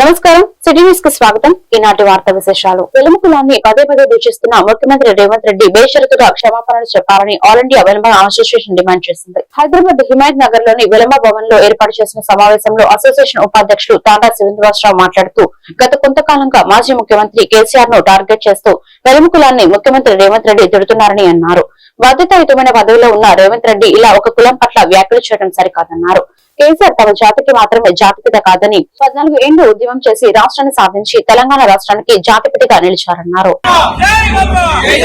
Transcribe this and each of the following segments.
నమస్కారం. సిటీ న్యూస్కి స్వాగతం. ఈనాటి వార్తా విశేషాలు. వెలుముకులాన్ని పదే పదే దూషిస్తున్న ముఖ్యమంత్రి రేవంత్ రెడ్డి బేషరతుగా క్షమాపణలు చెప్పాలని all India Velama association demand చేసింది. హైదరాబాద్ హిమాయత్ నగర్లోని విలంబ భవన్లో ఏర్పాటు చేసిన సమావేశంలో అసోసియేషన్ ఉపాధ్యక్షులు తాండా శ్రీనివాసరావు మాట్లాడుతూ గత కొంతకాలంగా మాజీ ముఖ్యమంత్రి కేసీఆర్ను టార్గెట్ చేస్తూ వెలుముకులాన్ని ముఖ్యమంత్రి రేవంత్ రెడ్డి తిడుతున్నారని అన్నారు. బాధ్యతాయుతమైన పదవిలో ఉన్న రేవంత్ రెడ్డి ఇలా ఒక కులం పట్ల వ్యాఖ్యలు చేయడం సరికాదన్నారు. కేసీఆర్ తమ జాతికి మాత్రమే జాతిపిత కాదని పద్నాలుగు ఏళ్ళు ఉద్యమం చేసి రాష్ట్రాన్ని సాధించి తెలంగాణ రాష్ట్రానికి జాతిపితిగా నిలిచారన్నారు. జై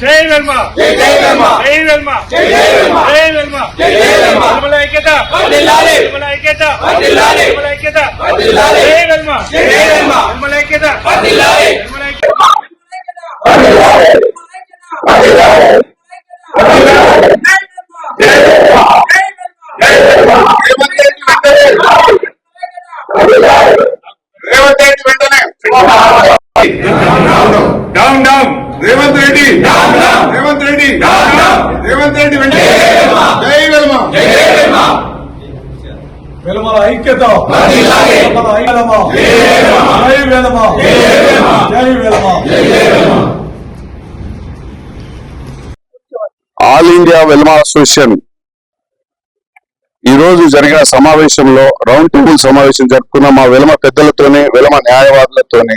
జై వెల్మ జై జై ఐక్యత వర్ధిల్లాలి. వెల్మ ఐక్యత వర్ధిల్లాలి. వెల్మ ఐక్యత వర్ధిల్లాలి. జై వెల్మ జై జై వేమ వెల్మ ఐక్యత వర్ధిల్లాలి. వెల్మ ఐక్యత వర్ధిల్లాలి. వర్ధిల్లాలి. వర్ధిల్లాలి. జై వేమ జై వేమ రేవంత్ రెడ్డి వెంటనే వర్ధిల్లాలి. రేవంత్ రెడ్డి వెంటనే down down Revanth Reddy down down. Revanth Reddy down down. Revanth Reddy వెంటనే జై వెల్మ. జై వెల్మ జై జై వేమ వెలమల ఐక్యత వర్ధిల్లాలి. వెలమల ఐక్యమ జై వేమ జై వెలమ జై వేమ జై వెలమ జై జై ఆల్ ఇండియా వెల్మా అసోసియేషన్. ఈ రోజు జరిగిన సమావేశంలో రౌండ్ టేబుల్ సమావేశం జరుపుకున్న మా వెలమ పెద్దలతోని వెలమ న్యాయవాదులతోని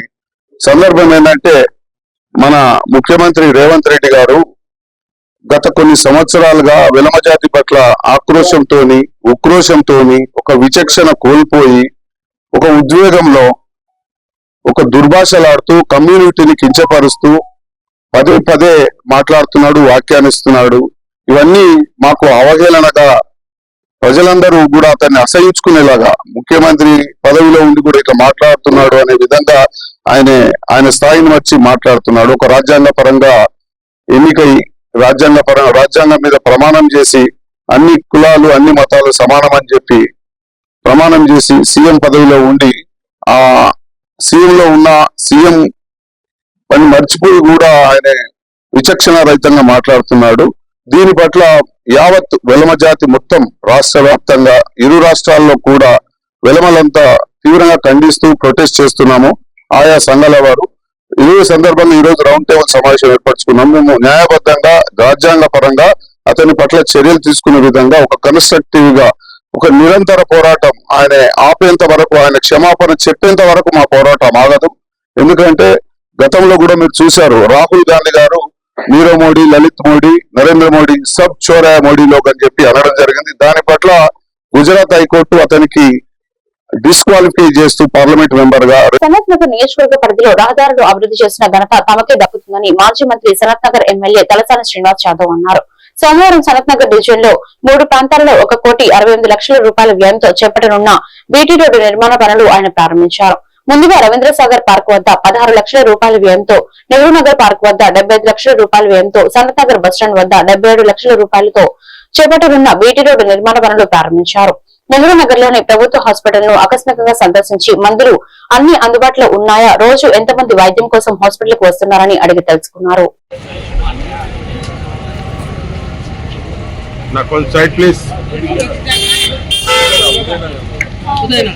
సందర్భం ఏంటంటే మన ముఖ్యమంత్రి రేవంత్ రెడ్డి గారు గత కొన్ని సంవత్సరాలుగా విలమజాతి పట్ల ఆక్రోశంతోని ఉక్రోషంతోని ఒక విచక్షణ కోల్పోయి ఒక ఉద్వేగంలో ఒక దుర్భాషలాడుతూ కమ్యూనిటీని కించపరుస్తూ పదే పదే మాట్లాడుతున్నాడు వ్యాఖ్యానిస్తున్నాడు. ఇవన్నీ మాకు అవహేళనగా ప్రజలందరూ కూడా అతన్ని అసహించుకునేలాగా ముఖ్యమంత్రి పదవిలో ఉండి కూడా ఇట్లా మాట్లాడుతున్నాడు అనే విధంగా ఆయన ఆయన స్థాయిని వచ్చి మాట్లాడుతున్నాడు. ఒక రాజ్యాంగ పరంగా ఎన్నికై రాజ్యాంగ పరంగా రాజ్యాంగం మీద ప్రమాణం చేసి అన్ని కులాలు అన్ని మతాలు సమానం అని చెప్పి ప్రమాణం చేసి సీఎం పదవిలో ఉండి ఆ సీఎంలో ఉన్న సీఎం పని మర్చిపోయి కూడా ఆయన విచక్షణ రహితంగా మాట్లాడుతున్నాడు. దీని పట్ల యావత్ వెలమ జాతి మొత్తం రాష్ట్ర వ్యాప్తంగా ఇరు రాష్ట్రాల్లో కూడా వెలమలంతా తీవ్రంగా ఖండిస్తూ ప్రొటెస్ట్ చేస్తున్నాము. ఆయా సంఘాల వారు ఇదే సందర్భంగా ఈ రోజు రౌండ్ టేబుల్ సమావేశం ఏర్పరచుకున్నాము మేము న్యాయబద్ధంగా రాజ్యాంగ పరంగా అతని పట్ల చర్యలు తీసుకునే విధంగా ఒక కన్స్ట్రక్టివ్గా ఒక నిరంతర పోరాటం ఆయన ఆపేంత వరకు ఆయన క్షమాపణ చెప్పేంత వరకు మా పోరాటం ఆగదు. ఎందుకంటే గతంలో కూడా మీరు చూశారు రాహుల్ గాంధీ గారు నీరవ్ మోడీ లలిత్ మోడీ నరేంద్ర మోడీ సబ్ చోరా మోడీలోకి అని చెప్పి అనడం జరిగింది. దాని పట్ల గుజరాత్ హైకోర్టు అతనికి డిస్క్వాలిఫై చేస్తూ పార్లమెంట్ మెంబర్గా సనత్ నగర్ నియోజకవర్గ పరిధిలో రహదారులు అభివృద్ధి చేసిన ఘనత తమకే దక్కుతుందని మాజీ మంత్రి సనత్ నగర్ ఎమ్మెల్యే తలసాని శ్రీనివాస్ యాదవ్ అన్నారు. సోమవారం సనత్ నగర్ డివిజన్లో మూడు ప్రాంతాల్లో ఒక కోటి అరవై లక్షల రూపాయల వ్యయంతో చేపట్టనున్న బీటీ రోడ్డు నిర్మాణ పనులు ఆయన ప్రారంభించారు. ముందుగా రవీంద్ర సాగర్ పార్క్ వద్ద పదహారు లక్షల రూపాయల వ్యయంతో నెహ్రూ నగర్ పార్క్ వద్ద డెబ్బై లక్షల రూపాయల వ్యయంతో సనత్ నగర్ బస్టాండ్ వద్ద డెబ్బై లక్షల రూపాయలతో చేపట్టనున్న బీటీ రోడ్డు నిర్మాణ పనులు ప్రారంభించారు. నెహ్రూ నగర్లోని ప్రభుత్వ హాస్పిటల్ను ఆకస్మికంగా సందర్శించి మందులు అన్ని అందుబాటులో ఉన్నాయా? రోజు ఎంతమంది వైద్యం కోసం హాస్పిటల్కు వస్తున్నారని అడిగి తెలుసుకున్నారు. మేడం.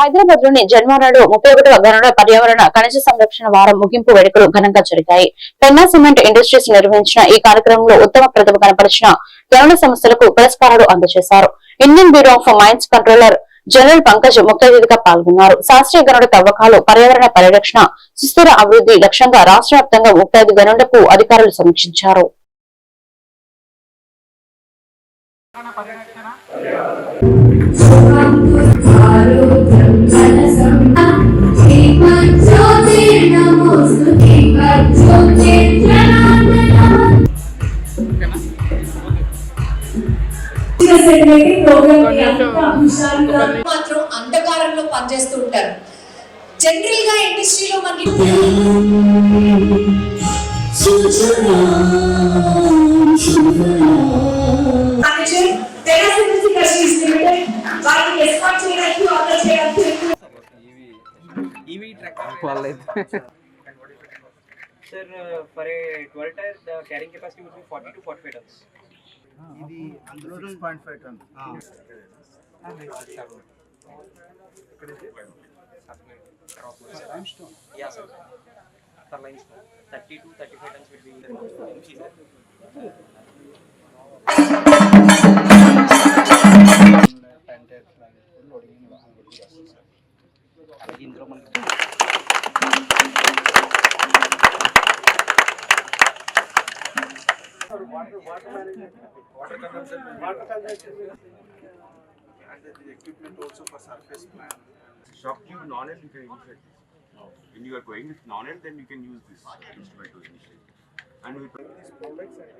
హైదరాబాద్లోని జన్మనాడు ముప్పై ఒకటవ గనుడ పర్యావరణ ఖనిజ సంరక్షణ వారం ముగింపు వేడుకలు ఘనంగా జరిగాయి. పెన్నా సిమెంట్ ఇండస్ట్రీస్ నిర్వహించిన ఈ కార్యక్రమంలో ఉత్తమ ప్రతిభ కనపరిచిన గనుడ సంస్థలకు పురస్కారాలు అందజేశారు. Indian bureau of mines controller general Pankaj ముఖ్య అతిథిగా పాల్గొన్నారు. శాస్త్రీయ గనుడ తవ్వకాలు పర్యావరణ పరిరక్షణ సుస్థిర అభివృద్ధి లక్ష్యంగా రాష్ట్ర వ్యాప్తంగా ముప్పై ఐదు గనులకు అధికారులు సమీక్షించారు. మాత్రం అంధకారంలో పనిచేస్తూ ఉంటారు జనరల్గా ఇండస్ట్రీలో మనకి మేనేజర్ తెరాసిటీ ఇండస్ట్రీస్ లిమిటెడ్ వారిని ఎస్కాట్ చేయడానికి ఆర్డర్ చేయడానికి EV tractor. Sir, uh, for a 12 tire, the carrying capacity would be 40 to 45 tons. Yeah, sir. For limestone, 30 to 35 tons will be the sir. shock tube non-air you can initiate this. When you are going with non-air, then you can use this instrument to initiate. and we bring these products and.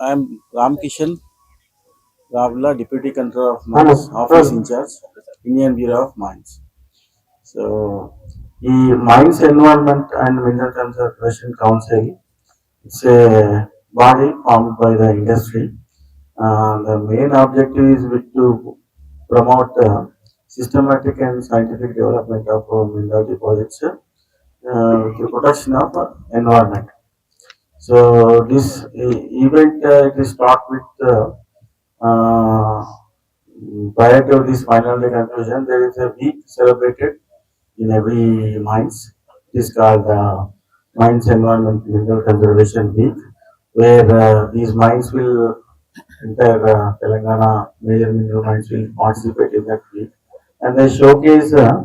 I am Ram Kishan Ravla, Deputy Controller of Mines, Office in Charge, Indian Bureau of Mines. So, the Mines Environment and Mineral Conservation Council, is a body formed by the industry. Uh, the main objective is to promote uh, systematic and scientific development of uh, mineral deposits. Uh, protection of uh, environment. So this e- event uh, it is start with uh, uh, prior to this final day conclusion there is a week celebrated in every mines. It is called uh, Mines Environment Mineral Conservation Week where uh, these mines will entire uh, Telangana major mineral mines will participate in that week and they showcase uh,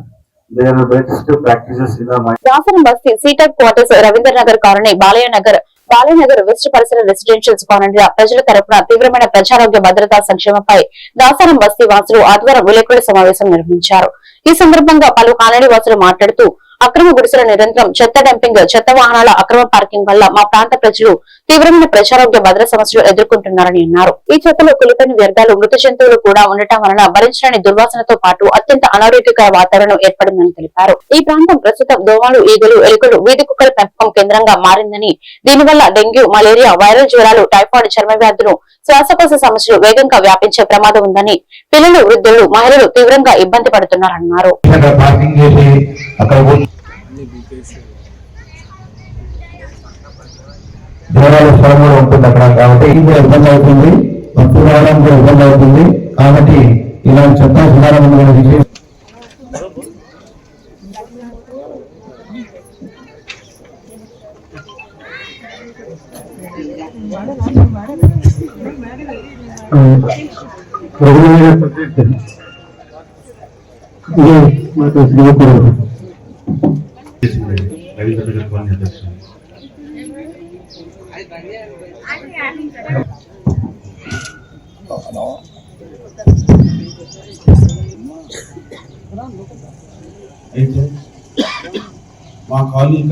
Dasaram Basti C-Tech quarters Ravindra Nagar colony Balaiah Nagar Balayanagar west పరిసర residentials కాలనీల ప్రజల తరపున తీవ్రమైన ప్రజారోగ్య భద్రతా సంక్షేమంపై దాసరం బస్తీ వాసులు ఆదివారం విలేకరుల సమావేశం నిర్వహించారు. ఈ సందర్భంగా పలు కాలనీ వాసులు మాట్లాడుతూ అక్రమ గుడిసెల నిరంతరం చెత్త డంపింగ్ చెత్త వాహనాల అక్రమ పార్కింగ్ వల్ల మా ప్రాంత ప్రజలు తీవ్రమైన ప్రజారోగ్య భద్రత సమస్యలు ఎదుర్కొంటున్నారని అన్నారు. ఈ చెత్తలో కులిపోయిన వ్యర్థాలు మృత జంతువులు కూడా ఉండటం వలన భరించడానికి దుర్వాసనతో పాటు అత్యంత అనారోగ్యకర వాతావరణం ఏర్పడిందని తెలిపారు. ఈ ప్రాంతం ప్రస్తుతం దోమలు ఈగలు ఎలుకలు వీధి కుక్కల పెంపకం కేంద్రంగా మారిందని దీనివల్ల డెంగ్యూ మలేరియా వైరల్ జ్వరాలు టైఫాయిడ్ చర్మ వ్యాధులు శ్వాసకోశ సమస్యలు వేగంగా వ్యాపించే ప్రమాదం ఉందని పిల్లలు వృద్ధులు మహిళలు తీవ్రంగా ఇబ్బంది పడుతున్నారన్నారు. దేవాలయ స్థలం కూడా ఉంటుంది అక్కడ. కాబట్టి ఇది కూడా ఇబ్బంది అవుతుంది. భక్తులు రావడానికి కూడా ఇబ్బంది అవుతుంది. కాబట్టి ఇలాంటి చెత్త సుధారణ విషయం ఇది మాకు శ్రీపురం రవీంద్ర నగర్ కాలనీ అధ్యక్షుడు అయితే మా కాలనీ ఇక్కడ దాసరబస్ గుడిసెలు కాదు ఆయన గ్రౌండ్ దాసరబస్ గుడిసెలు రాష్ట్రం కాదు వస్తే గ్రౌండే. రవీంద్ర గుడిసెలు చూస్తున్నాం. ఈ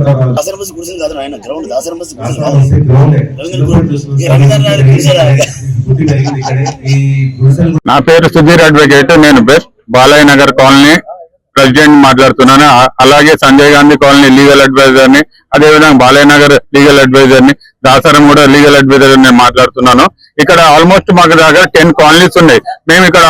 నా పేరు సుధీర్ అడ్వకేట్ నేను west Balayya Nagar colony president మాట్లాడుతున్నాను. అలాగే సంజయ్ గాంధీ కాలనీ లీగల్ అడ్వైజర్ని అదేవిధంగా బాలయ్య నగర్ లీగల్ అడ్వైజర్ని దాసరం కూడా లీగల్ అడ్వైజర్ నేను మాట్లాడుతున్నాను. ఇక్కడ ఆల్మోస్ట్ మాకు దగ్గర టెన్ కాలనీస్ ఉన్నాయి. మేము ఇక్కడ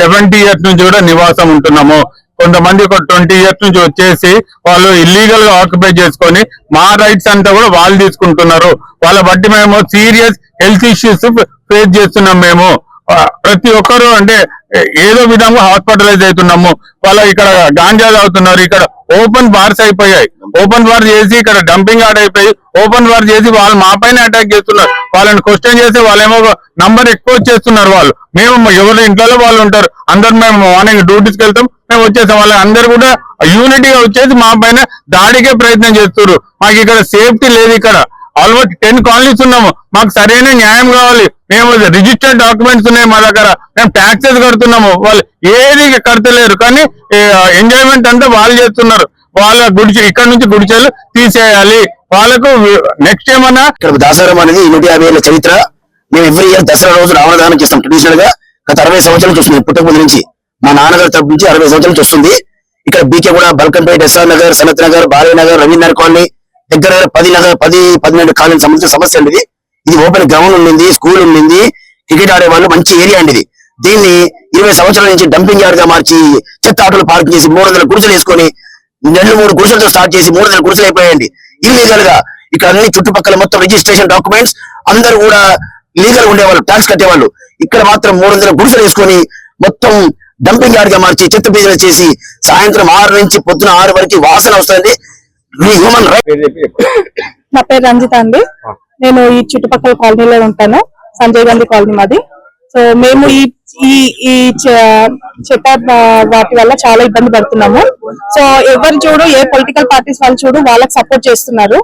సెవెంటీ ఇయర్స్ నుంచి కూడా నివాసం ఉంటున్నాము. కొంతమంది ఒక ట్వంటీ ఇయర్స్ నుంచి వచ్చేసి వాళ్ళు ఇల్లీగల్గా ఆక్యుపై చేసుకొని మా రైట్స్ అంతా కూడా వాళ్ళు తీసుకుంటున్నారు. వాళ్ళ బట్టి మేము సీరియస్ హెల్త్ ఇష్యూస్ ఫేస్ చేస్తున్నాం మేము. ప్రతి ఒక్కరు అంటే ఏదో విధంగా హాస్పిటలైజ్ అవుతున్నాము. వాళ్ళ ఇక్కడ గాంజా తాగుతున్నారు ఇక్కడ ఓపెన్ బార్స్ అయిపోయాయి. ఓపెన్ బార్ చేసి ఇక్కడ డంపింగ్ ఆర్ట్ అయిపోయి ఓపెన్ బార్ చేసి వాళ్ళు మా పైన అటాక్ చేస్తున్నారు. వాళ్ళని క్వశ్చన్ చేసి వాళ్ళేమో నంబర్ ఎక్కువ చేస్తున్నారు వాళ్ళు. మేము ఎవరి ఇంట్లో వాళ్ళు ఉంటారు. అందరు మేము మార్నింగ్ డ్యూటీస్కి వెళ్తాం మేము వచ్చేసాం వాళ్ళు అందరు కూడా యూనిటీగా వచ్చేసి మా పైన దాడికే ప్రయత్నం చేస్తున్నారు. మాకు ఇక్కడ సేఫ్టీ లేదు ఇక్కడ. ఆల్మోస్ట్ టెన్ కాలనీస్ ఉన్నాము. మాకు సరైన న్యాయం కావాలి. మేము రిజిస్టర్డ్ డాక్యుమెంట్స్ ఉన్నాయి మా దగ్గర. మేము ట్యాక్సెస్ కడుతున్నాము. వాళ్ళు ఏది కడతలేరు. కానీ ఎంజాయ్మెంట్ అంతా వాళ్ళు చేస్తున్నారు. వాళ్ళ గుడిచె ఇక్కడ నుంచి గుడిచెలు తీసేయాలి. వాళ్ళకు నెక్స్ట్ ఏమన్నా? ఇక్కడ దాసరం అనేది నూట యాభై ఏళ్ళ చరిత్ర. మేము ఎవ్రీ ఇయర్ దసరా రోజు రావణదానం చేస్తాం. ట్రెడిషనల్గా గత అరవై సంవత్సరాలు చూస్తుంది పుట్టకముందు నుంచి. మా నాన్నగారి తరపు నుంచి అరవై సంవత్సరాలు చూస్తుంది. ఇక్కడ B K Guda Balkampet S R Nagar Sanath Nagar Balayya Nagar Ravindra colony దగ్గర పది నగర పది పన్నెండు కాలనీ సంబంధించిన సమస్య అండి ఇది ఓపెన్ గ్రౌండ్ ఉండింది స్కూల్ ఉండింది క్రికెట్ ఆడే వాళ్ళు మంచి ఏరియా అండి దీన్ని ఇరవై సంవత్సరాల నుంచి డంపింగ్ యార్డ్గా మార్చి చెత్త ఆటోలు పార్క్ చేసి మూడు వందల గుడిసెలు వేసుకొని రెండు మూడు గుడిసెలతో స్టార్ట్ చేసి మూడు వందల గుడిసెలు అయిపోయాయండి. ఇల్లీగల్గా ఇక్కడ అన్ని చుట్టుపక్కల మొత్తం రిజిస్ట్రేషన్ డాక్యుమెంట్స్ అందరూ కూడా లీగల్ ఉండేవాళ్ళు ట్యాక్స్ కట్టేవాళ్ళు. ఇక్కడ మాత్రం మూడు వందల గుడిసెలు వేసుకొని మొత్తం డంపింగ్ యార్డ్గా మార్చి చెత్త బీజలు చేసి సాయంత్రం ఆరు నుంచి పొద్దున ఆరు వరకు వాసన వస్తుంది. నా పేరు రంజిత అండి. నేను ఈ చుట్టుపక్కల కాలనీలో ఉంటాను. సంజయ్ గాంధీ కాలనీ మాది. సో మేము ఈ ఈ ఈ చెత్త వాటి వల్ల చాలా ఇబ్బంది పడుతున్నాము. సో ఎవరు చూడు ఏ పొలిటికల్ పార్టీస్ వాళ్ళు చూడు వాళ్ళకి సపోర్ట్ చేస్తున్నారు.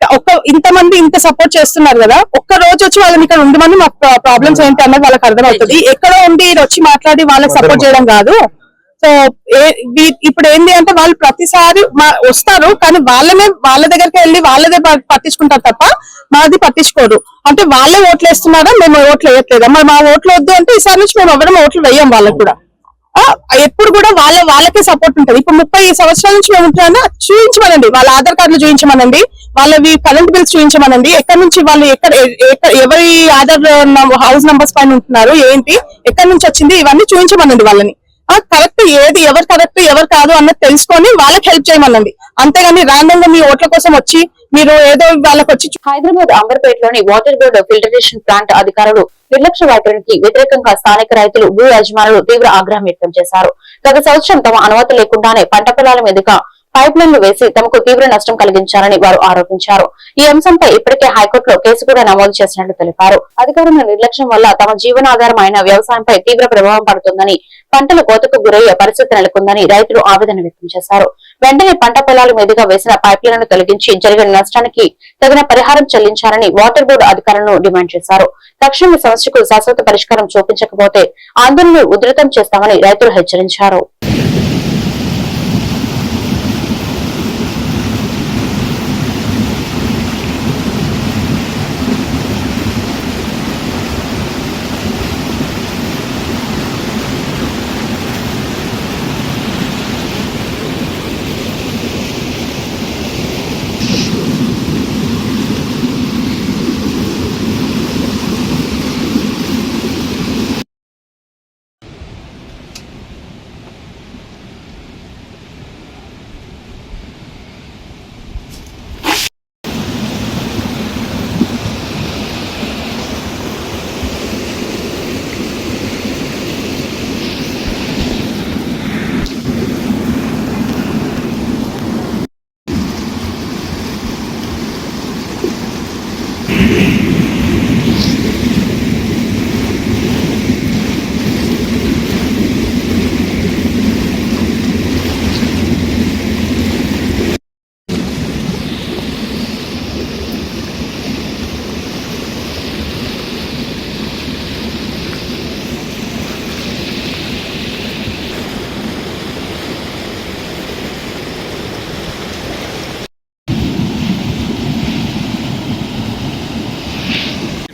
ఒక్క ఇంతమంది ఇంత సపోర్ట్ చేస్తున్నారు కదా ఒక్క రోజు వచ్చి వాళ్ళని ఇక్కడ ఉండమని మా ప్రాబ్లమ్స్ ఏంటి అన్నది వాళ్ళకి అర్థమవుతుంది. ఎక్కడో ఉండి వచ్చి మాట్లాడి వాళ్ళకి సపోర్ట్ చేయడం కాదు. సో ఇప్పుడు ఏంటి అంటే వాళ్ళు ప్రతిసారి మా- వస్తారు కానీ వాళ్ళనే వాళ్ళ దగ్గరికి వెళ్ళి వాళ్ళదే పట్టించుకుంటారు తప్ప మాది పట్టించుకోరు. అంటే వాళ్ళే ఓట్లు వేస్తున్నారా మేము ఓట్లు వేయట్లేదా మరి మా ఓట్లు వద్దు అంటే ఈసారి నుంచి మేము ఎవరం ఓట్లు వేయం వాళ్ళకు కూడా. ఎప్పుడు కూడా వాళ్ళ వాళ్ళకే సపోర్ట్ ఉంటుంది. ఇప్పుడు ముప్పై సంవత్సరాల నుంచి మేము ఉంటున్నా చూపించమనండి వాళ్ళ ఆధార్ కార్డులు చూపించమనండి వాళ్ళవి కరెంట్ బిల్స్ చూపించమనండి ఎక్కడి నుంచి వాళ్ళు ఎక్కడ ఎవరి ఆధార్ హౌస్ నంబర్స్ పైన ఉంటున్నారు ఏంటి ఎక్కడి నుంచి వచ్చింది ఇవన్నీ చూపించమనండి వాళ్ళని. కరెక్ట్ ఏది ఎవరు కరెక్ట్ ఎవరు కాదు అన్నది తెలుసుకొని వాళ్ళకి హెల్ప్ చేయమనండి. అంతేగాని ర్యాండమ్గా మీ ఓట్ల కోసం వచ్చి మీరు ఏదో వాళ్ళకి వచ్చి హైదరాబాద్ అంబర్పేటలోని వాటర్ బోర్డ్ ఫిల్టరేషన్ ప్లాంట్ అధికారులు నిర్లక్ష్య వైఖరికి వ్యతిరేకంగా స్థానిక రైతులు భూ యజమానులు తీవ్ర ఆగ్రహం వ్యక్తం చేశారు. గత సంవత్సరం తమ అనుమతి లేకుండానే పంట పొలాల మీదుగా పైప్ లైన్లు వేసి తమకు తీవ్ర నష్టం కలిగించారని వారు ఆరోపించారు. ఈ అంశంపై ఇప్పటికే హైకోర్టులో కేసు కూడా నమోదు చేసినట్లు తెలిపారు. అధికారుల నిర్లక్ష్యం వల్ల తమ జీవనాధారం అయిన వ్యవసాయంపై తీవ్ర ప్రభావం పడుతుందని పంటలు కోతకు గురయ్యే పరిస్థితి నెలకొందని రైతులు ఆవేదన వ్యక్తం చేశారు. వెంటనే పంట పొలాల మీదుగా వేసిన పైప్లైన్లను తొలగించి జరిగిన నష్టానికి తగిన పరిహారం చెల్లించాలని వాటర్ బోర్డు అధికారులను డిమాండ్ చేశారు. తక్షణ సమస్యకు శాశ్వత పరిష్కారం చూపించకపోతే ఆందోళనలు ఉధృతం చేస్తామని రైతులు హెచ్చరించారు.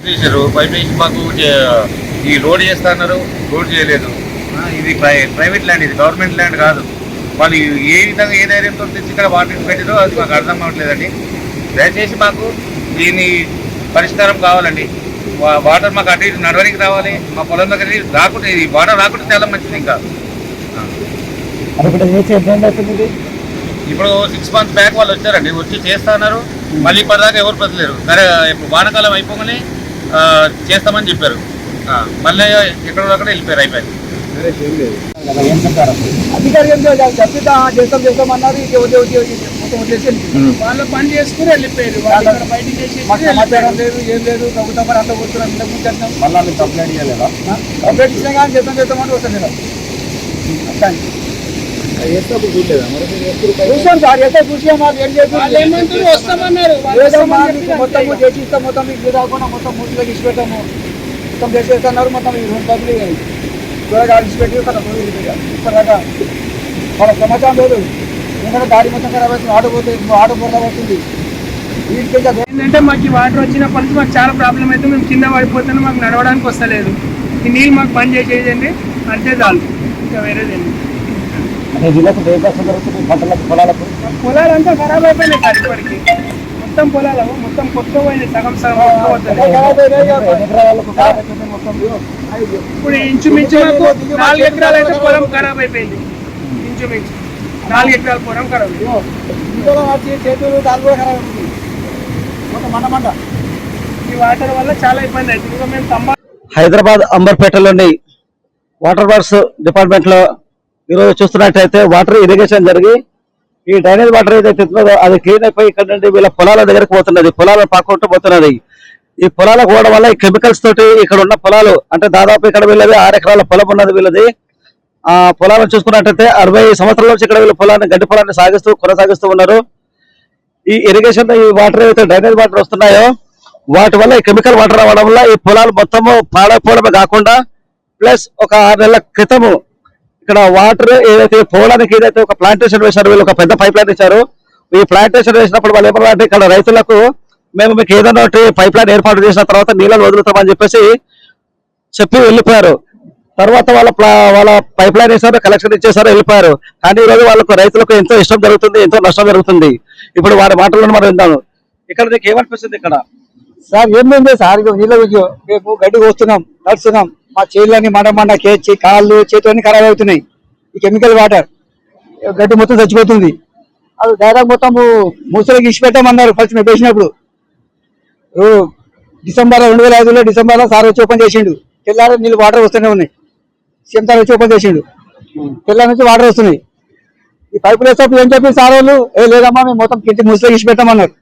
చేశారు. పైప్ వేసి మాకు ఈ రోడ్ చేస్తా అన్నారు. రోడ్ చేయలేదు. ఇది ప్రై- ప్రైవేట్ ల్యాండ్ ఇది. గవర్నమెంట్ ల్యాండ్ కాదు. వాళ్ళు ఏ విధంగా ఏ ధైర్యంతో తెచ్చి ఇక్కడ వాటర్ పెట్టారో అది మాకు అర్థం అవ్వట్లేదండి. దయచేసి మాకు దీని పరిష్కారం కావాలండి. వాటర్ మాకు అటు ఇటు నడవడానికి రావాలి. మా పొలం దగ్గర రాకుండా ఇది వాటర్ రాకుండా చాలా మంచిది ఇంకా. ఇప్పుడు సిక్స్ మంత్స్ బ్యాక్ వాళ్ళు వచ్చారండి. వచ్చి చేస్తా అన్నారు. మళ్ళీ ఇప్పటిదాకా ఎవరు బతలేరు సరే ఇప్పుడు వానాకాలం అయిపోగానే చేస్తామని చెప్పారు. మళ్ళీ ఎక్కడో అక్కడ వెళ్ళిపోయారు అయిపోయింది. అధికారి చేస్తాం చేస్తాం అన్నారు. వాళ్ళు పని చేసుకుని వెళ్ళిపోయారు. బయటికి చేసి లేదు ఏం లేదు. ప్రభుత్వం అంతా కూర్చున్నాం. ఇంత కూర్చున్నాం మళ్ళీ మీకు కంప్లైంట్ ఇవ్వలేదా కంప్లైంట్ ఇచ్చినా కానీ చేస్తాం చేస్తామని వస్తాను చూసాం సార్ ఎంత చూసాం మాకు ఏం చెప్పి మొత్తం. చేసి ఇస్తాం మొత్తం మీకు రాకుండా మొత్తం మూసిలోకి ఇచ్చి పెట్టాము మొత్తం చేసేస్తున్నారు మొత్తం ఈ రెండు డబ్బులు. త్వరగా ఇచ్చి పెట్టి తన ఇప్పటిదాకా మన సమాచారం లేదు. ఎందుకంటే గాడి మొత్తం ఖరాబ్ అవుతుంది ఆటో పోతే ఆటో వీటికి ఇంకా ఏంటంటే మాకు వాటర్ వచ్చినప్పటి నుంచి మాకు చాలా ప్రాబ్లం అయితే మేము కింద పడిపోతే మాకు నడవడానికి వస్తలేదు. ఈ నీళ్ళు మాకు బంద్ చేసేయండి అంతే చాలు. ఇంకా వేరేదేంటి పొలాలంతా ఖరాబ్ అయిపోయినాయి సార్ ఇప్పటికి. మొత్తం పొలాలు మొత్తం కొత్త పోయినాయి. సగం సగం అయిపోయింది ఇప్పుడు ఇంచుమించు నాలుగు ఎకరాలు అయితే పొలం ఖరాబ్ అయిపోయింది. ఇంచుమించు. నాలుగు ఎకరాల పొలం ఖరాబ్ అయింది. ఇందులో వచ్చి చేతులు ఖరాబ్ అవుతుంది మొత్తం మండ మండ ఈ వాటర్ వల్ల చాలా ఇబ్బంది అవుతుంది. ఇంకా మేము తమ్మ హైదరాబాద్ అంబర్పేటలోని వాటర్ వర్క్స్ డిపార్ట్మెంట్లో ఈరోజు చూస్తున్నట్టయితే వాటర్ ఇరిగేషన్ జరిగి ఈ డ్రైనేజ్ వాటర్ ఏదైతే అది క్లీన్ అయిపోయి ఇక్కడ నుండి వీళ్ళ పొలాల దగ్గరకు పోతున్నది పొలాలను పాకుంటూ పోతున్నది. ఈ పొలాలకు పోవడం వల్ల ఈ కెమికల్స్ తోటి ఇక్కడ ఉన్న పొలాలు అంటే దాదాపు ఇక్కడ వీళ్ళది ఆరు ఎకరాల పొలం ఉన్నది వీళ్ళది. ఆ పొలాలను చూసుకున్నట్టయితే అరవై సంవత్సరాల నుంచి ఇక్కడ వీళ్ళ పొలాన్ని గడ్డి పొలాన్ని సాగిస్తూ కొనసాగిస్తూ ఉన్నారు. ఈ ఇరిగేషన్ ఈ వాటర్ ఏవైతే డ్రైనేజ్ వాటర్ వస్తున్నాయో వాటి వల్ల ఈ కెమికల్ వాటర్ రావడం వల్ల ఈ పొలాలు మొత్తము పాడైపోవడమే కాకుండా ప్లస్ ఒక ఆరు నెలల క్రితము ఇక్కడ వాటర్ ఏదైతే పోవడానికి ఏదైతే ఒక ప్లాంటేషన్ వేశారు వీళ్ళు ఒక పెద్ద పైప్ లైన్ ఇచ్చారు ఈ ప్లాంటేషన్ వేసినప్పుడు వాళ్ళు ఏమన్నారంటే ఇక్కడ రైతులకు మేము మీకు ఏదైనా ఒకటి పైప్ లైన్ ఏర్పాటు చేసిన తర్వాత నీళ్ళని వదులుతామని చెప్పేసి చెప్పి వెళ్ళిపోయారు. తర్వాత వాళ్ళ ప్లా- వాళ్ళ పైప్ లైన్ వేసారు కలెక్షన్ ఇచ్చేసారు వెళ్ళిపోయారు. కానీ ఈరోజు వాళ్ళకు రైతులకు ఎంతో ఇష్టం జరుగుతుంది ఎంతో నష్టం జరుగుతుంది. ఇప్పుడు వారి మాటలను మనం విందాము. ఇక్కడ నీకు ఏమనిపిస్తుంది ఇక్కడ? సార్ ఏం సార్ నీళ్ళ గురించి మేము గడ్డి కోస్తున్నాం నడుస్తున్నాం. మా చేతులన్నీ మండ మండ కేచి కాళ్ళు చేతులన్నీ ఖరాబ్ అవుతున్నాయి. ఈ కెమికల్ వాటర్ గడ్డి మొత్తం చచ్చిపోతుంది. అది దాదాపు మొత్తం ముసలికి ఇచ్చి పెట్టామన్నారు ఫస్ట్ మేము వేసినప్పుడు. ఓ, డిసెంబర్ రెండు వేల ఐదులో డిసెంబర్లో సార్ వచ్చి ఓపెన్ చేసిండు. తెల్లారి నీళ్ళు వాటర్ వస్తూనే ఉన్నాయి. సీఎం సార్ వచ్చి ఓపెన్ చేసిండు. తెల్లారి నుంచి వాటర్ వస్తున్నాయి. ఈ పైపులు వేసేటప్పుడు ఏం చెప్పి సార్ వాళ్ళు? ఏ లేదమ్మా మేము మొత్తం కింద ముసలికి ఇచ్చి పెట్టామన్నారు.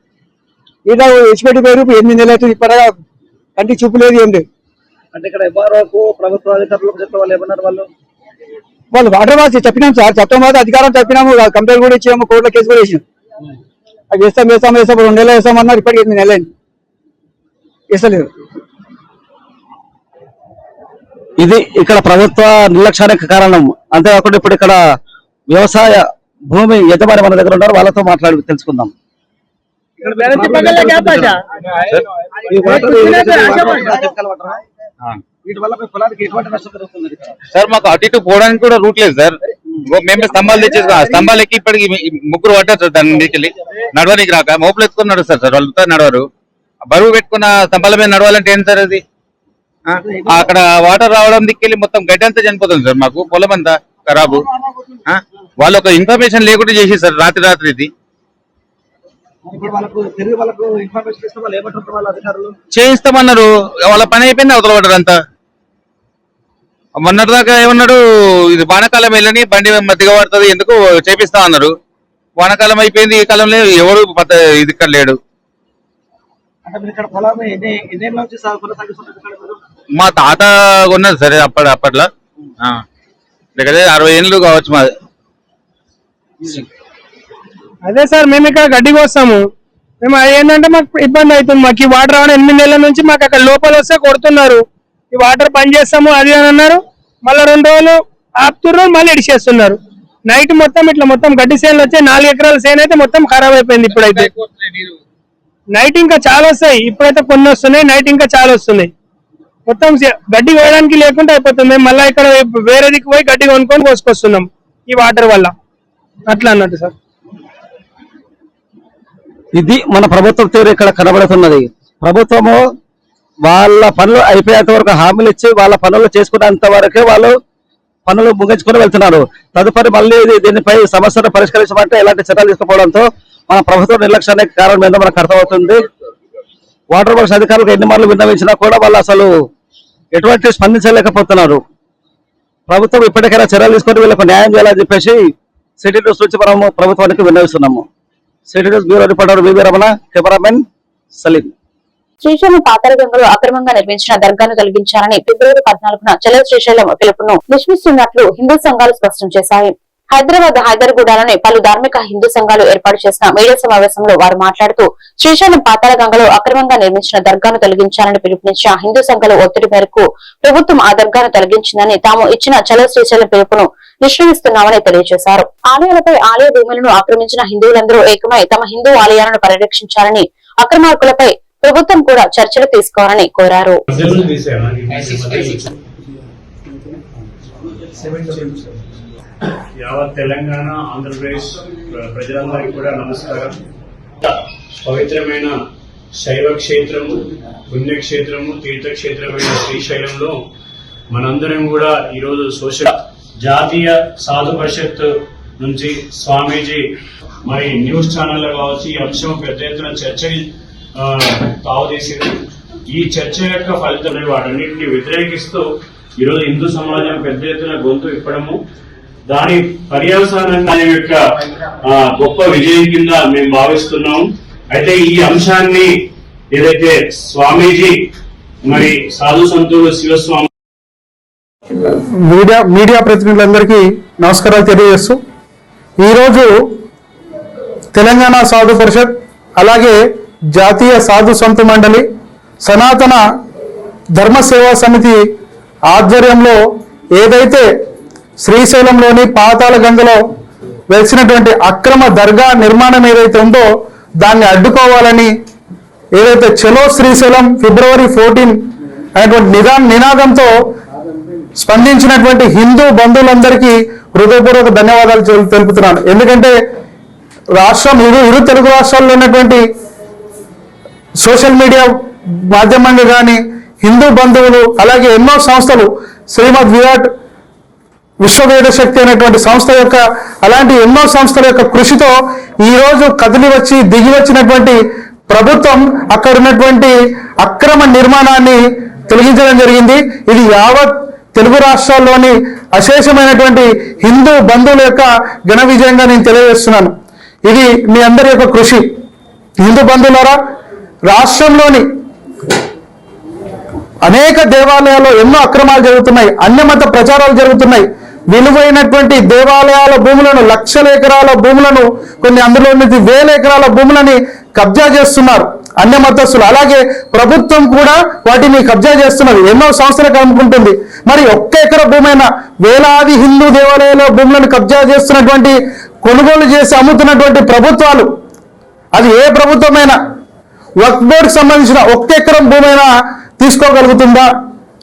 ఇలా ఇచ్చిపెట్టి పేరు ఎనిమిది నెలలు అవుతుంది. ఇప్పటిగా కంటికి చూపు లేదు ఏం లేదు. అంటే ఇక్కడ ఎంఆర్ఓకు ప్రభుత్వ అధికారులకు చెప్పే వాళ్ళు ఏమన్నారు వాళ్ళు? వాళ్ళు వాటర్ వాసి చెప్పినాం సార్ చట్టం మీద అధికారం చెప్పినాము కంప్లైంట్ కూడా ఇచ్చాము కోర్టులో కేసు కూడా వేసినాం. అది వేస్తాం వేస్తాం వేస్తాం రెండు నెలలు వేస్తాం అన్నారు ఇప్పటికి ఎనిమిది నెలలు అయింది. వేస్తలేదు ఇది ఇక్కడ ప్రభుత్వ నిర్లక్ష్యానికి కారణం. అంతేకాకుండా ఇప్పుడు ఇక్కడ వ్యవసాయ భూమి యజమాని మన దగ్గర ఉన్నారు వాళ్ళతో మాట్లాడి తెలుసుకుందాం. ఈ వాటర్ వీటి వల్ల మీ పొలానికి ఎటువంటి నష్టం జరుగుతుంది? ఇక్కడ? సార్ మాకు అటు ఇటు పోవడానికి కూడా రూట్ లేదు సార్. మేమే స్తంభాలు తెచ్చేసుకున్నాం. ఆ స్తంభాలు ఎక్కి ఇప్పటికి ముగ్గురు పట్టారు సార్ దాని మీదకి నడవడానికి రాక. మోపులు ఎత్తుకొని నడుస్తారు సార్. వాళ్ళతో నడవరు. బరువు పెట్టుకున్న స్తంభాల మీద నడవాలంటే ఏం సార్ అది? ఆ, అక్కడ వాటర్ రావడం దిక్కెళ్ళి మొత్తం గడ్డి అంతా చనిపోతుంది సార్ మాకు. పొలం అంతా ఖరాబు వాళ్ళు ఒక ఇన్ఫర్మేషన్ లేకుండా చేసి సార్ రాత్రి రాత్రి ఇది. ఇప్పుడు వాళ్ళకు తిరిగి వాళ్ళకు ఇన్ఫర్మేషన్ ఇస్తే వాళ్ళు ఏమంటారు వాళ్ళ అధికారులు? చేయిస్తామన్నారు. వాళ్ళ పని అయిపోయింది అవతల పడ్డారు అంతా. మొన్నటిదాకా ఏమన్నాడు ఇది వానాకాలం వెళ్ళని బండి దిగబడుతుంది ఎందుకు చేపిస్తా అన్నారు. వానాకాలం అయిపోయింది ఈ కాలంలో ఎవరు ఇది ఇక్కడ లేడు? మా తాత ఉన్నది సరే అప్పటి అప్పట్లో. దగ్గర అరవై ఏళ్ళు కావచ్చు మాది. అదే సార్ మేము ఇక్కడ గడ్డి కోస్తాము మేము అది ఏంటంటే మాకు ఇబ్బంది అవుతుంది. మాకు ఈ వాటర్ రావడం ఎనిమిది నెలల నుంచి మాకు అక్కడ లోపల వస్తే కొడుతున్నారు. ఈ వాటర్ బంద్ చేస్తాము అది అని అన్నారు. మళ్ళీ రెండు రోజులు ఆపుతున్నారు మళ్ళీ ఇడిచేస్తున్నారు. నైట్ మొత్తం ఇట్లా మొత్తం గడ్డి సేన్లు వచ్చాయి నాలుగు ఎకరాల సేన్ అయితే మొత్తం ఖరాబ్ అయిపోయింది ఇప్పుడైతే. నైట్ ఇంకా చాలా వస్తాయి. ఇప్పుడైతే కొన్ని వస్తున్నాయి నైట్ ఇంకా చాలా వస్తున్నాయి. మొత్తం సే- గడ్డి కోయడానికి లేకుండా అయిపోతుంది. మేము మళ్ళీ ఇక్కడ వేరే దిక్కు పోయి గడ్డి కొనుక్కొని కోసుకొస్తున్నాం ఈ వాటర్ వల్ల. అట్లా అన్నట్టు సార్. ఇది మన ప్రభుత్వం తీరు ఇక్కడ కనబడుతున్నది. ప్రభుత్వము వాళ్ళ పనులు అయిపోయేంత వరకు హామీలు ఇచ్చి వాళ్ళ పనులు చేసుకునేంత వరకే వాళ్ళు పనులు ముగించుకొని వెళ్తున్నారు. తదుపరి మళ్ళీ ఇది దీనిపై సమస్యను పరిష్కరించమంటే ఎలాంటి చర్యలు తీసుకోవడంతో మన ప్రభుత్వ నిర్లక్ష్యానికి కారణం ఏందో మనకు అర్థమవుతుంది. వాటర్ వర్క్స్ అధికారులకు ఎన్ని మార్లు విన్నవించినా కూడా వాళ్ళు అసలు ఎటువంటి స్పందించలేకపోతున్నారు. ప్రభుత్వం ఇప్పటికైనా చర్యలు తీసుకొని వీళ్ళకు న్యాయం చేయాలని చెప్పేసి సిటీ న్యూస్ నుంచి మనము ప్రభుత్వానికి విన్నవిస్తున్నాము. City bureau reporter V V Ramana cameraman Saleem. Srisailam పాతాళగంగలో అక్రమంగా నిర్మించిన దర్గాను తొలగించాలని ఫిబ్రవరి పద్నాలుగున చలో శ్రీశైలం పిలుపును నిష్మిస్తున్నట్లు హిందూ సంఘాలు స్పష్టం చేశాయి. హైదరాబాద్ హైదర్గూడలోని పలు ధార్మిక హిందూ సంఘాలు ఏర్పాటు చేసిన మీడియా సమావేశంలో వారు మాట్లాడుతూ శ్రీశైలం పాతాళగంగలో అక్రమంగా నిర్మించిన దర్గాను తొలగించాలని పిలుపునిచ్చిన హిందూ సంఘాల ఒత్తిడి మేరకు ప్రభుత్వం ఆ దర్గాను తొలగించిందని తాము ఇచ్చిన చలో శ్రీశైలం పిలుపును నిష్క్రమిస్తున్నామని తెలియజేశారు. ఆలయాలపై ఆలయ భూములను ఆక్రమించిన హిందువులందరూ ఏకమై తమ హిందూ ఆలయాలను పరిరక్షించాలని అక్రమార్కులపై ప్రభుత్వం కూడా చర్చలు తీసుకోవాలని కోరారు. యావత్ తెలంగాణ ఆంధ్రప్రదేశ్ ప్రజలందరికీ కూడా నమస్కారం. పవిత్రమైన శైవ క్షేత్రము పుణ్యక్షేత్రము తీర్థక్షేత్రమైన శ్రీశైలంలో మనందరం కూడా ఈరోజు సోషల్ జాతీయ సాధు పరిషత్ నుంచి స్వామీజీ మరి న్యూస్ ఛానల్లో కావచ్చు ఈ అంశం పెద్ద ఎత్తున చర్చ తావుదీసింది ఈ చర్చ యొక్క ఫలితం వాటన్నింటినీ వ్యతిరేకిస్తూ ఈరోజు హిందూ సమాజం పెద్ద ఎత్తున గొంతు ఇప్పడము దాని పర్యవసానంగా యొక్క గొప్ప విజయం కింద మేము భావిస్తున్నాం అయితే ఈ అంశాన్ని ఏదైతే స్వామీజీ మరి సాధు సంతులు శివస్వామి మీడియా మీడియా ప్రతినిధులందరికీ నమస్కారాలు తెలియజేస్తూ ఈరోజు తెలంగాణ సాధు పరిషత్ అలాగే జాతీయ సాధు సంత మండలి సనాతన ధర్మ సేవా సమితి ఆధ్వర్యంలో ఏదైతే శ్రీశైలంలోని పాతాళ గంగలో వెలిసినటువంటి అక్రమ దర్గా నిర్మాణం ఏదైతే ఉందో దాన్ని అడ్డుకోవాలని ఏదైతే చలో శ్రీశైలం ఫిబ్రవరి ఫోర్టీన్ అనేటువంటి నిదా నినాదంతో స్పందించినటువంటి హిందూ బంధువులందరికీ హృదయపూర్వక ధన్యవాదాలు తెలుపుతున్నాను. ఎందుకంటే రాష్ట్రం ఇరు ఇరు తెలుగు రాష్ట్రాల్లో ఉన్నటువంటి సోషల్ మీడియా మాధ్యమంగా కానీ హిందూ బంధువులు అలాగే ఎన్నో సంస్థలు శ్రీమద్ విరాట్ విశ్వవేద శక్తి అనేటువంటి సంస్థ యొక్క అలాంటి ఎన్నో సంస్థల యొక్క కృషితో ఈరోజు కదిలి వచ్చి దిగి వచ్చినటువంటి ప్రభుత్వం అక్కడ ఉన్నటువంటి అక్రమ నిర్మాణాన్ని తొలగించడం జరిగింది. ఇది యావత్ తెలుగు రాష్ట్రాల్లోని అశేషమైనటువంటి హిందూ బంధువుల యొక్క ఘన విజయంగా నేను తెలియజేస్తున్నాను. ఇది మీ అందరి యొక్క కృషి. హిందూ బంధువులారా రాష్ట్రంలోని అనేక దేవాలయాల్లో ఎన్నో అక్రమాలు జరుగుతున్నాయి అన్యమత ప్రచారాలు జరుగుతున్నాయి. విలువైనటువంటి దేవాలయాల భూములను లక్షల ఎకరాల భూములను కొన్ని అందులో వేల ఎకరాల భూములని కబ్జా చేస్తున్నారు. అన్య మతస్థులు. అలాగే ప్రభుత్వం కూడా వాటిని కబ్జా చేస్తున్నది. ఎన్నో సంవత్సరాలకు అమ్ముకుంటుంది. మరి ఒక్క ఎకర భూమైనా వేలాది హిందూ దేవాలయాల భూములను కబ్జా చేస్తున్నటువంటి కొనుగోలు చేసి అమ్ముతున్నటువంటి ప్రభుత్వాలు. అది ఏ ప్రభుత్వమైనా వక్ బోర్డుకి సంబంధించిన ఒక్క ఎకరం భూమైనా తీసుకోగలుగుతుందా?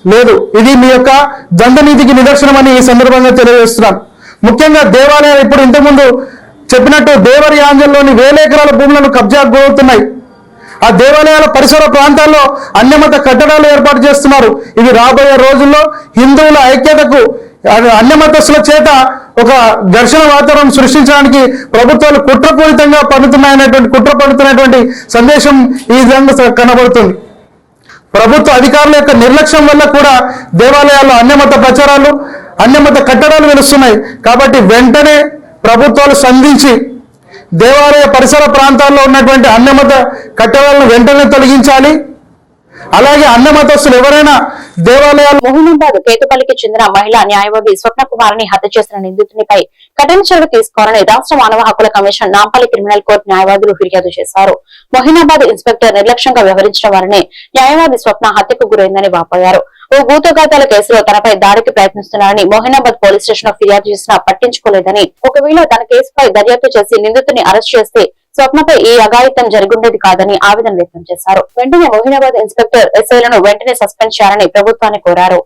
లేదు. ఇది మీ యొక్క దండనీతికి నిదర్శనమని ఈ సందర్భంగా తెలియజేస్తున్నాం. ముఖ్యంగా దేవాలయాలు ఇప్పుడు ఇంతకుముందు చెప్పినట్టు దేవరి ఆంజల్లోని వేల ఎకరాల భూములను కబ్జా గురవుతున్నాయి. ఆ దేవాలయాల పరిసర ప్రాంతాల్లో అన్యమత కట్టడాలు ఏర్పాటు చేస్తున్నారు. ఇవి రాబోయే రోజుల్లో హిందువుల ఐక్యతకు అ- అన్యమతస్తుల చేత ఒక ఘర్షణ వాతావరణం సృష్టించడానికి ప్రభుత్వాలు కుట్రపూరితంగా పన్నుతున్నాయనేటువంటి కుట్ర పన్నుతున్నటువంటి సందేశం ఈ విధంగా కనబడుతుంది. ప్రభుత్వ అధికారుల యొక్క నిర్లక్ష్యం వల్ల కూడా దేవాలయాల్లో అన్యమత ప్రచారాలు అన్యమత కట్టడాలు వెలుస్తున్నాయి. కాబట్టి వెంటనే ప్రభుత్వాలు స్పందించి దేవాలయ పరిసర ప్రాంతాల్లో ఉన్నటువంటి అన్నమత కట్టెలను వెంటనే తొలగించాలి. అలాగే అన్నమతస్తులు ఎవరైనా దేవాలయాలు మొహినాబాద్ కేతుపల్లికి చెందిన మహిళా న్యాయవాది స్వప్న కుమార్ని హత్య చేసిన నిందితునిపై కఠిన చర్య తీసుకోవాలని రాష్ట్ర మానవ హక్కుల కమిషన్ నాంపల్లి క్రిమినల్ కోర్టు న్యాయవాదులు ఫిర్యాదు చేశారు. మొహినాబాద్ ఇన్స్పెక్టర్ నిర్లక్ష్యంగా వ్యవహరించిన వారిని న్యాయవాది స్వప్న హత్యకు గురైందని వాపోయారు. ఓ భూతగాతాల కేసులో తనపై దాడికి ప్రయత్నిస్తున్నారని మొహినాబాద్ పోలీస్ స్టేషన్లో ఫిర్యాదు చేసినా పట్టించుకోలేదని ఒకవేళ తన కేసుపై దర్యాప్తు చేసి నిందితుని అరెస్ట్ చేస్తే స్వప్నపై ఈ అఘాయిత్యం జరిగుండేది కాదని ఆవేదన వ్యక్తం చేశారు వెంటనే మోహినాబాద్ ఇన్స్పెక్టర్ ఎస్ఐలను వెంటనే సస్పెండ్ చేయాలని ప్రభుత్వాన్ని కోరారు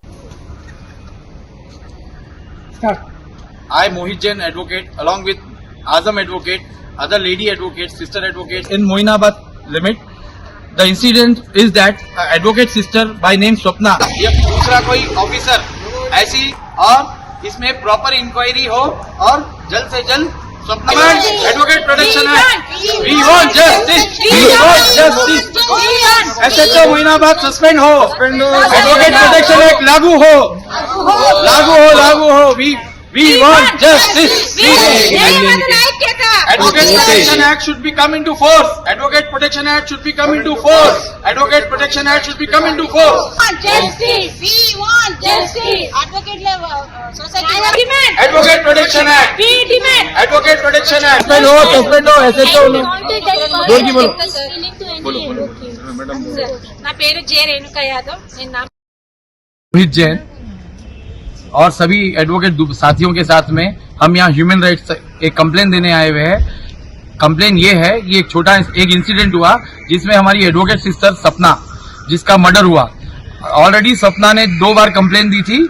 I, Mohit Jain, advocate, along with Azam advocate, other lady advocates, sister advocates in Moinabad limit. The incident is that uh, advocate sister by name Swapna, या दूसरा कोई ऑफिसर ऐसी और इसमें प्रॉपर इंक्वायरी हो और जल्द से जल्द supplement advocate protection we want justice we want justice ऐसे तो महीना बाद सस्पेंड हो एडवोकेट प्रोटेक्शन एक्ट लागू हो लागू हो लागू हो we We want justice Advocate Protection Act should be come into force. Advocate Protection Act should be come into force. Advocate Protection Act should be come into force. Justice. We want justice. Advocate level. Society. Demand. Advocate Protection Act. We demand. Advocate Protection Act. Suspend हो, suspend हो, SHO लो. बोल की बोलो. నా పేరు జే రేణుక యాదవ్ నేను నా मोहित जैन और सभी एडवोकेट साथियों के साथ में हम यहाँ ह्यूमन राइट्स एक कंप्लेन देने आए हुए हैं। कंप्लेन ये है कि एक छोटा एक इंसिडेंट हुआ जिसमें हमारी एडवोकेट सिस्टर सपना, जिसका मर्डर हुआ। ऑलरेडी सपना ने दो बार कंप्लेन दी थी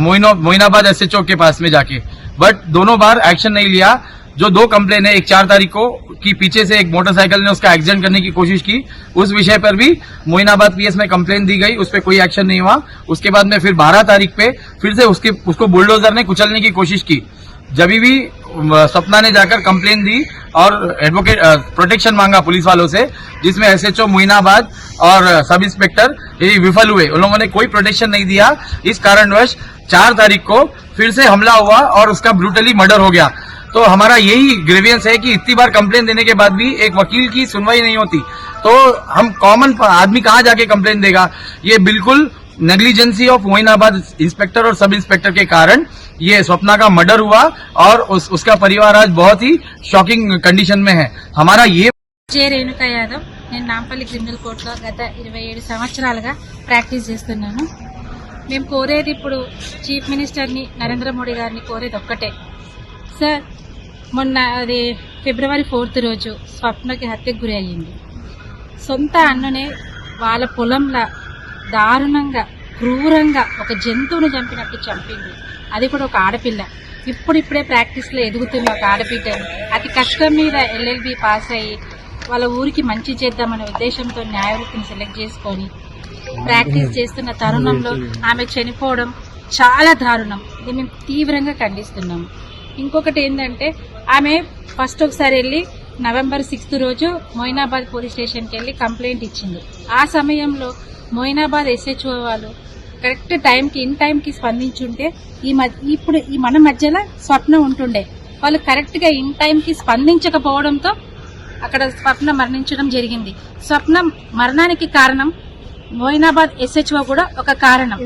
मोइनो मोइनाबाद एसएचओ के पास में जाके। बट दोनों बार एक्शन नहीं लिया। जो दो कंप्लेन है, एक चार तारीख को कि पीछे से एक मोटरसाइकिल ने उसका एक्सीडेंट करने की कोशिश की। उस विषय पर भी मोइनाबाद पीएस में कंप्लेन दी गई, उस पर कोई एक्शन नहीं हुआ। उसके बाद में फिर बारह तारीख पे फिर से उसके, उसको बुलडोजर ने कुचलने की कोशिश की। जब भी सपना ने जाकर कंप्लेन दी और एडवोकेट प्रोटेक्शन मांगा पुलिस वालों से, जिसमें एसएचओ मोइनाबाद और सब इंस्पेक्टर ये विफल हुए। उन लोगों ने कोई प्रोटेक्शन नहीं दिया। इस कारणवश चार तारीख को फिर से हमला हुआ और उसका ब्रूटली मर्डर हो गया। तो हमारा यही ग्रेवियंस है कि इतनी बार कंप्लेन देने के बाद भी एक वकील की सुनवाई नहीं होती तो हम कॉमन आदमी कहाँ जाके कंप्लेन देगा ये बिल्कुल नेग्लिजेंसी ऑफ मोइनाबाद इंस्पेक्टर और सब इंस्पेक्टर के कारण ये स्वप्ना का मर्डर हुआ और उस, उसका परिवार आज बहुत ही शॉकिंग कंडीशन में है हमारा ये జే రేణుక యాదవ్ నేను నాంపల్లి క్రిమినల్ కోర్టులో గత ఇరవై ఏడు సంవత్సరాలుగా ప్రాక్టీస్ చేస్తున్నాను మేము కోరేది ఇప్పుడు చీఫ్ మినిస్టర్ని నరేంద్ర మోడీ గారిని కోరేది ఒక్కటే సార్ మొన్న అది ఫిబ్రవరి ఫోర్త్ రోజు స్వప్నకి హత్యకు గురి అయ్యింది సొంత అన్ననే వాళ్ళ పొలంలో దారుణంగా క్రూరంగా ఒక జంతువును చంపినట్టు చంపింది. అది కూడా ఒక ఆడపిల్ల. ఇప్పుడిప్పుడే ప్రాక్టీస్లో ఎదుగుతున్న ఒక ఆడపిల్ల అతి కష్టం మీద ఎల్ఎల్బి పాస్ అయ్యి వాళ్ళ ఊరికి మంచి చేద్దామనే ఉద్దేశంతో న్యాయవృత్తిని సెలెక్ట్ చేసుకొని ప్రాక్టీస్ చేస్తున్న తరుణంలో ఆమె చనిపోవడం చాలా దారుణం. ఇది మేము తీవ్రంగా ఖండిస్తున్నాము. ఇంకొకటి ఏంటంటే ఆమె ఫస్ట్ ఒకసారి వెళ్ళి నవంబర్ సిక్స్త్ రోజు మొయినాబాద్ పోలీస్ స్టేషన్కి వెళ్ళి కంప్లైంట్ ఇచ్చింది. ఆ సమయంలో మొయినాబాద్ ఎస్హెచ్ఓ వాళ్ళు కరెక్ట్ టైంకి ఇన్ టైంకి స్పందించుంటే ఈ మధ్య ఇప్పుడు ఈ మన మధ్యలో స్వప్న ఉంటుండే. వాళ్ళు కరెక్ట్గా ఇన్ టైంకి స్పందించకపోవడంతో అక్కడ స్వప్న మరణించడం జరిగింది. స్వప్న మరణానికి కారణం మోయినాబాద్ ఎస్హెచ్ఓ కూడా ఒక కారణం.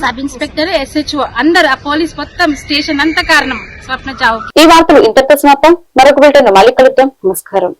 సబ్ ఇన్స్పెక్టర్ ఎస్హెచ్ఓ అందరు ఆ పోలీస్ మొత్తం స్టేషన్ అంతా కారణం. స్వప్న చావు ఈ వార్తలు ఇంతటితో సమాప్తం మరొక బిల్టన్ మళ్ళీ కలుద్దాం. నమస్కారం.